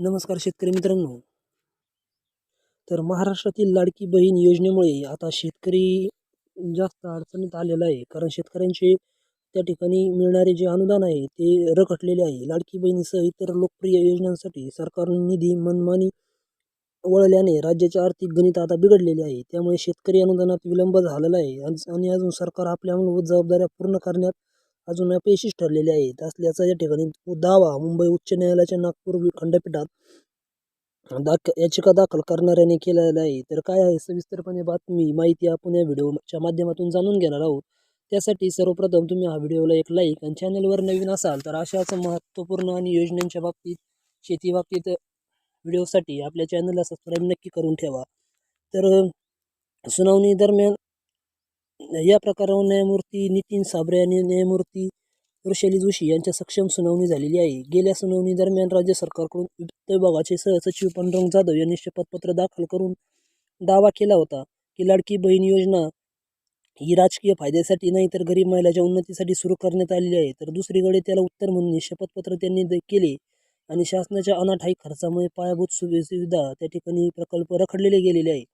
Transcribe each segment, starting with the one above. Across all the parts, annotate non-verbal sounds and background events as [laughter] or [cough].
नमस्कार शेतकरी मित्रांनो. तर महाराष्ट्रातील लाडकी बहीण योजनेमुळे आता शेतकरी जास्त अडचणीत आलेला आहे. कारण शेतकऱ्यांचे त्या ठिकाणी मिळणारे जे अनुदान आहे ते रखटलेले आहे. लाडकी बहिणीसह इतर लोकप्रिय योजनांसाठी सरकार निधी मनमानी वळल्याने राज्याचे आर्थिक गणित आता बिघडलेले आहे. त्यामुळे शेतकरी अनुदानात विलंब झालेला आहे. आणि- आणि अजून सरकार आपल्या मूलभूत जबाबदाऱ्या पूर्ण करण्यात अजून अपयशीच ठरलेले आहेत. असल्याचा या ठिकाणी दावा मुंबई उच्च न्यायालयाच्या नागपूर खंडपीठात दाख याचिका दाखल करणाऱ्याने केलेला आहे. तर काय आहे? सविस्तरपणे बातमी माहिती आपण या व्हिडिओच्या माध्यमातून जाणून घेणार आहोत. त्यासाठी सर्वप्रथम तुम्ही हा व्हिडिओला एक लाईक आणि चॅनलवर नवीन असाल तर अशाच महत्त्वपूर्ण आणि योजनांच्या बाबतीत शेतीबाबतीत व्हिडिओसाठी आपल्या चॅनलला सबस्क्राईब नक्की करून ठेवा. तर सुनावणी दरम्यान या प्रकारावर न्यायमूर्ती नितीन साबरे आणि न्यायमूर्ती वृषाली जोशी यांच्या सक्षम सुनावणी झालेली आहे. गेल्या सुनावणी दरम्यान राज्य सरकारकडून वित्त विभागाचे सहसचिव पांडुरंग जाधव यांनी शपथपत्र दाखल करून दावा केला होता की लाडकी बहीण योजना ही राजकीय फायद्यासाठी नाही तर गरीब महिलाच्या उन्नतीसाठी सुरू करण्यात आलेली आहे. तर दुसरीकडे त्याला उत्तर म्हणून शपथपत्र त्यांनी केले आणि शासनाच्या अनाठाई खर्चामुळे पायाभूत सुविधा त्या ठिकाणी प्रकल्प रखडलेले गेलेले आहे.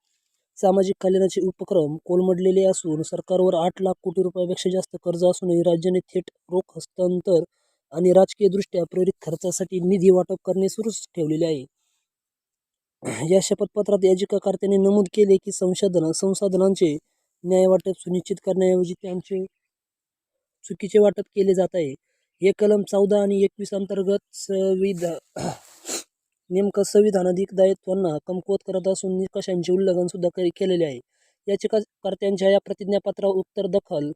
सामाजिक कल्याणाचे उपक्रम कोलमडलेले असून सरकारवर आठ लाख कोटी रुपयापेक्षा जास्त कर्ज असूनही राज्याने थेट रोख हस्तांतर आणि राजकीयदृष्ट्या प्रेरित खर्चासाठी निधी वाटप करणे सुरूच ठेवलेले आहे. या शपथपत्रात याचिकाकर्त्यांनी नमूद केले की संशोधन संसाधनांचे न्याय वाटप सुनिश्चित करण्याऐवजी त्यांचे चुकीचे वाटप केले जात आहे. हे कलम चौदा आणि एकवीस अंतर्गत संविधा नेमकं संविधानाधिक दायित्वांना कमकुवत करत असून निकषांचे उल्लंघन सुद्धा केलेले आहे. याचिकाकर्त्यांच्या या प्रतिज्ञापत्रावर उत्तर दखल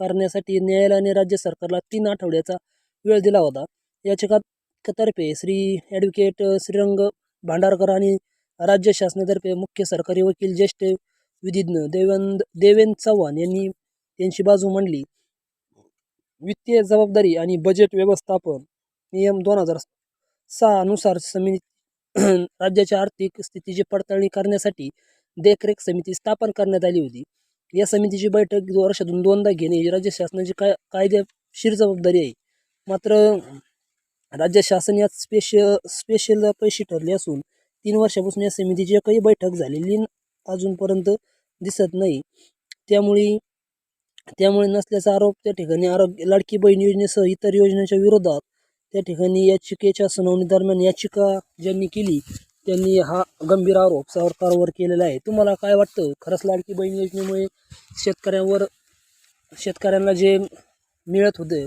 करण्यासाठी न्यायालयाने राज्य सरकारला तीन आठवड्याचा वेळ दिला होता. याचिकातर्फे श्री ॲडव्होकेट श्रीरंग भांडारकर आणि राज्य शासनातर्फे मुख्य सरकारी वकील ज्येष्ठ विधिज्ञ देवेंद देवेंद्र चव्हाण यांनी त्यांची बाजू मांडली. वित्तीय जबाबदारी आणि बजेट व्यवस्थापन नियम दोन हजार सहानुसार समिती [clears throat] राज्याच्या आर्थिक स्थितीची पडताळणी करण्यासाठी देखरेख समिती स्थापन करण्यात आली होती. या समितीची बैठक वर्षातून दोनदा घेणे ही राज्य शासनाची काय कायदेशीर जबाबदारी आहे. मात्र राज्य शासन यात स्पेशल स्पेशल पैसे ठरले असून तीन वर्षापासून या समितीची एकही बैठक झालेली अजूनपर्यंत दिसत नाही. त्यामुळे त्यामुळे नसल्याचा आरोप त्या ठिकाणी आरोग्य लाडकी बहीण योजनेसह इतर योजनेच्या विरोधात त्या ठिकाणी याचिकेच्या सुनावणी दरम्यान याचिका ज्यांनी केली त्यांनी हा गंभीर आरोप सरकारवर केलेला आहे. तुम्हाला काय वाटतं? खरंच लाडकी बहीण योजनेमुळे शेतकऱ्यांवर शेतकऱ्यांना जे मिळत होतं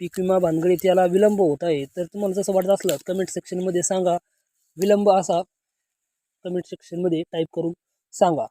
पीक विमा भानगडी त्याला विलंब होत आहे. तर तुम्हाला जसं वाटत असलं कमेंट सेक्शनमध्ये सांगा. विलंब असा कमेंट सेक्शनमध्ये टाईप करून सांगा.